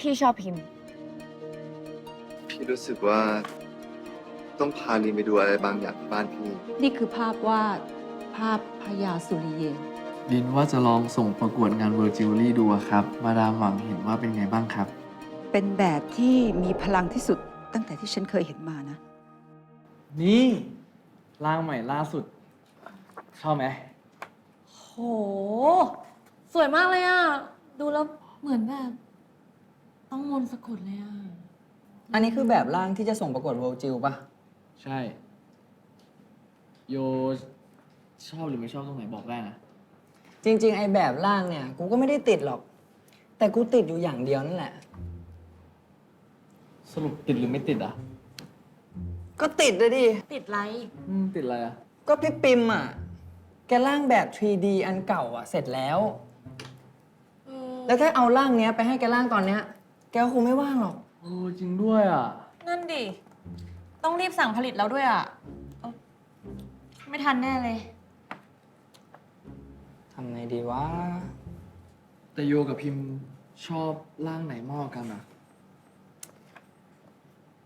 พี่ชอบพิมพ์ พี่รู้สึกว่าต้องพาลีนไปดูอะไรบางอย่างที่บ้านพี่ นี่คือภาพวาดภาพพญาสุริเยน ลินว่าจะลองส่งประกวดงาน World Jewelry ดูอะครับ มาดามหวังเห็นว่าเป็นไงบ้างครับ เป็นแบบที่มีพลังที่สุดตั้งแต่ที่ฉันเคยเห็นมานะ นี่ร่างใหม่ล่าสุด ชอบไหม โห สวยมากเลยอะ ดูแล้วเหมือนแบบ ต้องมนต์สะกดเลยอะ อันนี้คือแบบร่างที่จะส่งประกวด World Jill ป่ะใช่ โยชอบหรือไม่ชอบตรงไหนบอกได้นะ จริง ๆ ไอ้แบบร่างเนี่ย กูก็ไม่ได้ติดหรอก แต่กูติดอยู่อย่างเดียวนั่นแหละ สรุปติดหรือไม่ติดอะก็ติดเลยดิ ติดไรอืมติดอะไรอะ ก็พี่ปิมอะ แกร่างแบบ 3D อันเก่าอะ เสร็จแล้วแล้วถ้าเอาร่างเนี้ยไปให้แกร่างตอนเนี้ย แกก็คงไม่ว่างหรอก โอ้จริงด้วยอะ นั่นดิ ต้องรีบสั่งผลิตแล้วด้วยอะเอ้าไม่ทันแน่เลย ทำไงดีวะ แต่โยกับพิมพ์ชอบร่างไหนมากกว่ากันอะ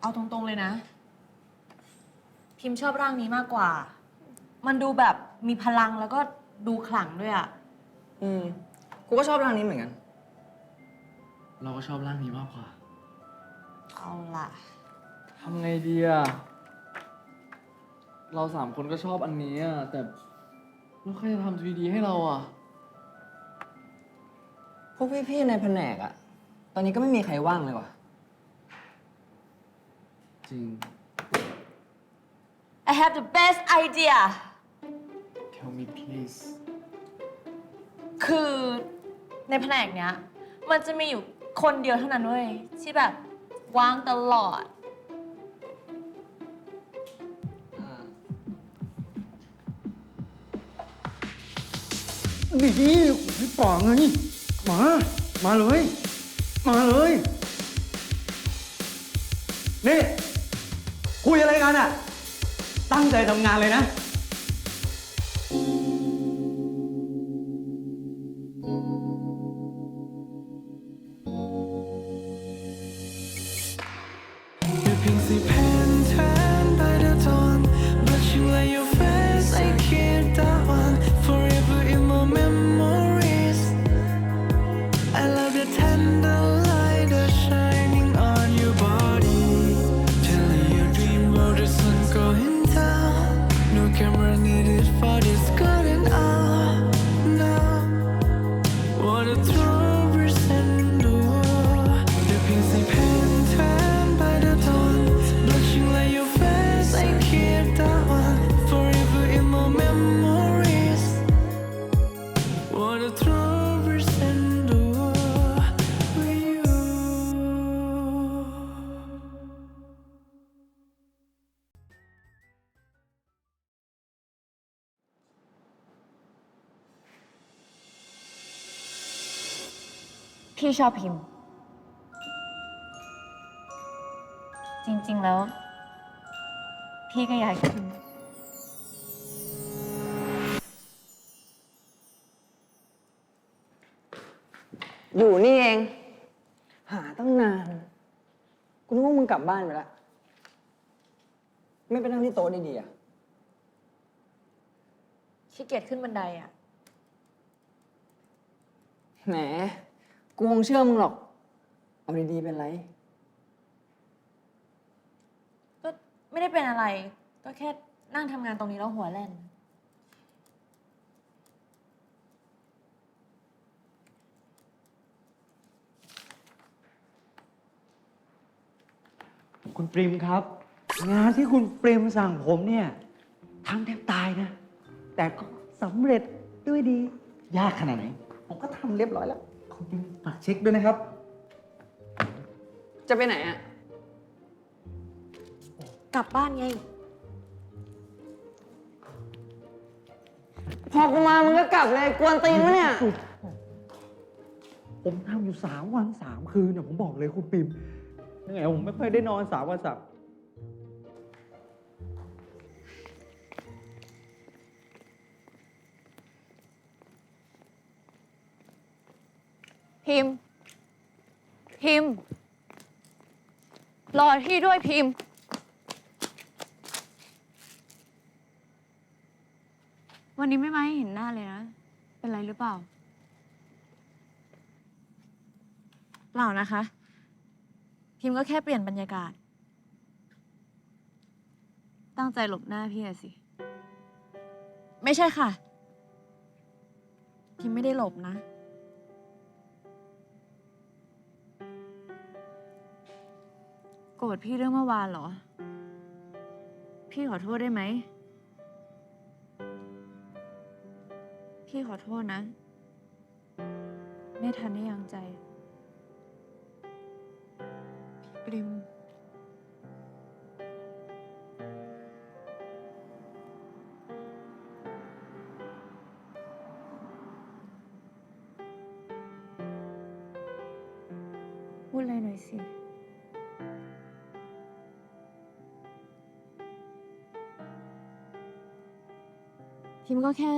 เอาตรงๆเลยนะ พิมพ์ชอบร่างนี้มากกว่า มันดูแบบมีพลังแล้วก็ดูขลังด้วยอะ อืม กูก็ชอบร่างนี้เหมือนกัน เราก็ชอบร่างนี้มากกว่า เอาล่ะ ทำไงดีอะเราสามคนก็ชอบอันนี้อะแต่แล้วใครจะทำ 3D ให้เราอะพวกพี่ๆในแผนกอะตอนนี้ก็ไม่มีใครว่างเลยว่ะ จริง I have the best idea Tell me please คือในแผนกเนี้ย มันจะมีอยู่ คนเดียวเท่านั้นเว้ยที่แบบว่างตลอด นี่พี่ป๋องไงมา มาเลย มาเลย นี่ คุยอะไรกันอะ ตั้งใจทำงานเลยนะ พี่ชอบพิมพ์ จริง ๆ แล้ว พี่ก็อยากพิมพ์อยู่นี่เอง หาตั้งนานกูนึกว่ามึงกลับบ้านไปแล้ว ไม่ไปนั่งที่โต๊ะดีๆอะขี้เกียจขึ้นบันไดอะ แหม กูคงเชื่อมึงหรอก เอาดีๆเป็นไร ก็ไม่ได้เป็นอะไร ก็แค่นั่งทำงานตรงนี้แล้วหัวแล่น คุณปริมครับ งานที่คุณปริมสั่งผมเนี่ยทำแทบตายนะ แต่ก็สำเร็จด้วยดี ยากขนาดไหน ผมก็ทำเรียบร้อยแล้ว คุณปริมฝากเช็คด้วยนะครับ จะไปไหนอะกลับบ้านไง พอกูมามึงก็กลับเลยกวนตีนวะเนี่ย ผมทำอยู่สามวันสามคืนเนี่ยผมบอกเลยคุณปิมยังไงผมไม่ค่อยได้นอนสามวันสาม พิมพ์ พิมพ์ รอที่ด้วยพิมพ์ วันนี้ไม่มาให้เห็นหน้าเลยนะ เป็นไรหรือเปล่า เปล่านะคะ พิมพ์ก็แค่เปลี่ยนบรรยากาศ ตั้งใจหลบหน้าพี่อะสิ ไม่ใช่ค่ะ พิมพ์ไม่ได้หลบนะ รธพี่เรื่องเมื่อวานเหรอ พี่ขอโทษได้ไหม พี่ขอโทษนะ ไม่ทันได้ยังใจปริม พูดอะไรหน่อยสิ มก็แค่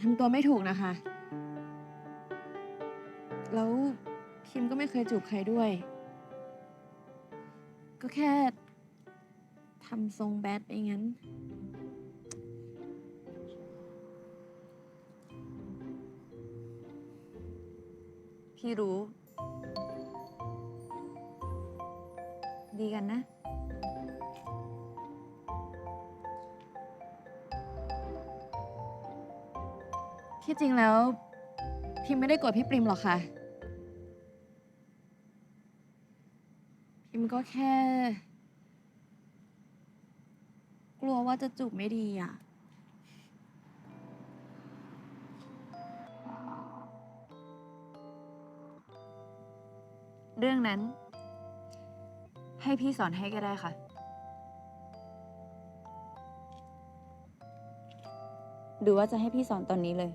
ทำตัวไม่ถูกนะคะ แล้วพิมก็ไม่เคยจูบใครด้วย ก็แค่ทำทรงแบดไปงั้น พี่รู้ ดีกันนะ ที่จริงแล้ว พิมไม่ได้โกรธพี่ปริมหรอกค่ะ พิมก็แค่ กลัวว่าจะจูบไม่ดีอะ เรื่องนั้น ให้พี่สอนให้ก็ได้ค่ะ หรือว่าจะให้พี่สอนตอนนี้เลย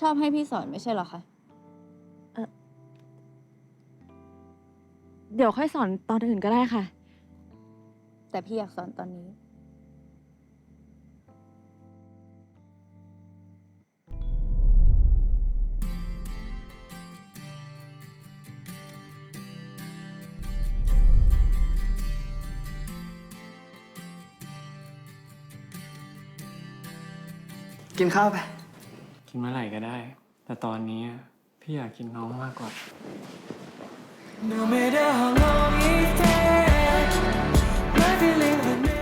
ชอบให้พี่สอนไม่ใช่เหรอคะ เดี๋ยวค่อยสอนตอนอื่นก็ได้ค่ะ แต่พี่อยากสอนตอนนี้ กินข้าวไป กินเมื่อไหร่ก็ได้ แต่ตอนนี้พี่อยากกินน้องมากกว่า No matter how long it takes, my feeling will never.